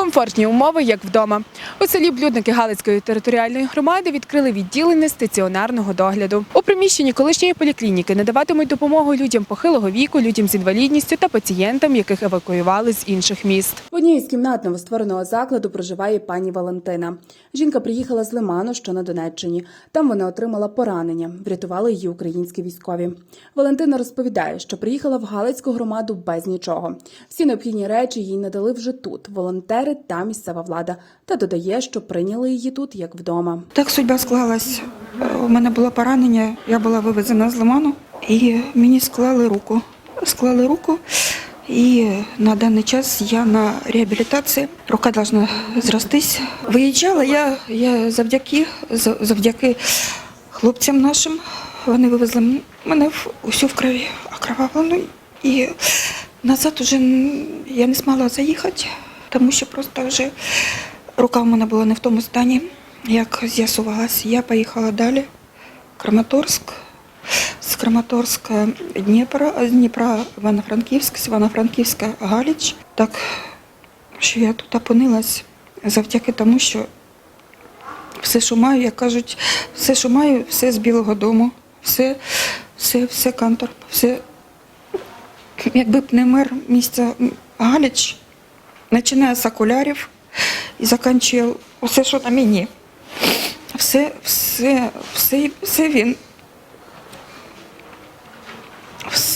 Комфортні умови, як вдома. У селі Блюдники Галицької територіальної громади відкрили відділення стаціонарного догляду. У приміщенні колишньої поліклініки надаватимуть допомогу людям похилого віку, людям з інвалідністю та пацієнтам, яких евакуювали з інших міст. В одній із кімнат новоствореного закладу проживає пані Валентина. Жінка приїхала з Лиману, що на Донеччині. Там вона отримала поранення. Врятували її українські військові. Валентина розповідає, що приїхала в Галицьку громаду без нічого. Всі необхідні речі їй надали вже тут. Волонтери та місцева влада. Та додає, що прийняли її тут як вдома. Так судьба склалась. Е, У мене було поранення, я була вивезена з лиману і мені склали руку. Склали руку, і на даний час я на реабілітації. Рука повинна зростись. Виїжджала я, я завдяки, завдяки хлопцям нашим. Вони вивезли мене усю в крові окровавлену. І назад уже я не змогла заїхати, тому що просто вже рука в мене була не в тому стані. Як з'ясувалось, я поїхала далі. Краматорськ, з Краматорська Дніпра, з Дніпра Івано-Франківськ, з Івано-Франківська Галіч. Так що я тут опинилась завдяки тому, що все, що маю, як кажуть, все, що маю, все з Білого дому, все, все, все кантор, все. Якби б не мер місця Галіч, починає з окулярів і закінчує усе, що на мені. Все, все, все, все він.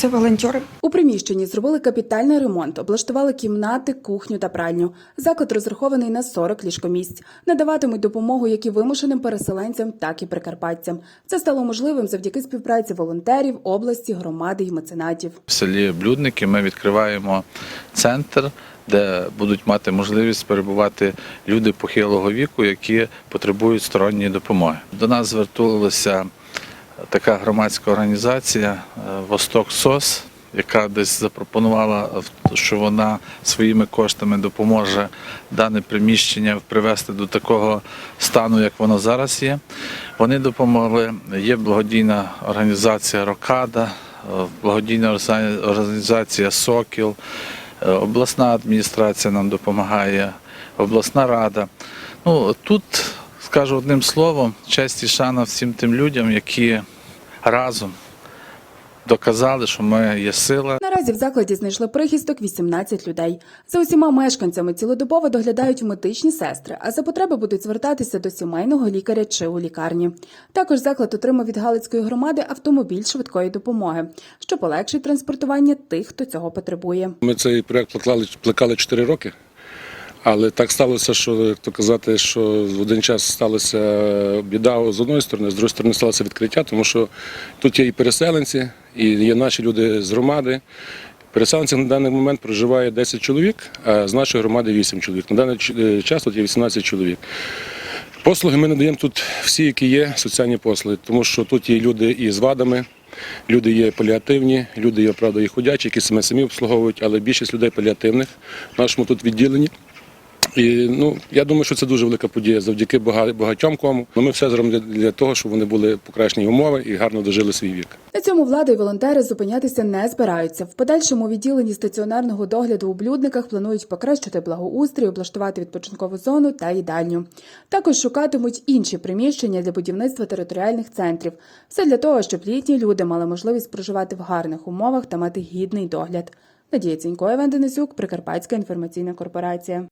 Все волонтери. У приміщенні зробили капітальний ремонт, облаштували кімнати, кухню та пральню. Заклад розрахований на 40 ліжкомісць. Надаватимуть допомогу як і вимушеним переселенцям, так і прикарпатцям. Це стало можливим завдяки співпраці волонтерів, області, громади і меценатів. В селі Блюдники ми відкриваємо центр, де будуть мати можливість перебувати люди похилого віку, які потребують сторонньої допомоги. До нас звернулася така громадська організація е, Восток СОС, яка десь запропонувала, що вона своїми коштами допоможе дане приміщення привести до такого стану, як воно зараз є. Вони допомогли. Є благодійна організація Рокада, е, благодійна організація Сокіл, е, обласна адміністрація нам допомагає, обласна рада. Ну тут скажу одним словом, честь і шана всім тим людям, які разом доказали, що ми є сила. Наразі в закладі знайшли прихисток 18 людей. За усіма мешканцями цілодобово доглядають медичні сестри, а за потреби будуть звертатися до сімейного лікаря чи у лікарні. Також заклад отримав від Галицької громади автомобіль швидкої допомоги, що полегшить транспортування тих, хто цього потребує. Ми цей проект плекали, плекали 4 роки, але так сталося, що як то казати, що в один час сталася біда з одної сторони, з другої сторони сталося відкриття, тому що тут є і переселенці, і є наші люди з громади. Переселенців на даний момент проживає 10 чоловік, а з нашої громади 8 чоловік. На даний е, час тут є 18 чоловік. Послуги ми надаємо тут всі, які є, соціальні послуги, тому що тут є люди і з вадами, люди є паліативні, люди є, правда, і ходячі, які себе самі обслуговують, але більшість людей паліативних в нашому тут відділенні. І ну, я думаю, що це дуже велика подія завдяки багатьом кому. Ну, Ми все зробимо для, того, щоб вони були покращені умови і гарно дожили свій вік. На цьому влада і волонтери зупинятися не збираються. В подальшому відділенні стаціонарного догляду у блюдниках планують покращити благоустрій, облаштувати відпочинкову зону та їдальню. Також шукатимуть інші приміщення для будівництва територіальних центрів. Все для того, щоб літні люди мали можливість проживати в гарних умовах та мати гідний догляд. Надія Цінько, Іван Денисюк, Прикарпатська інформаційна корпорація.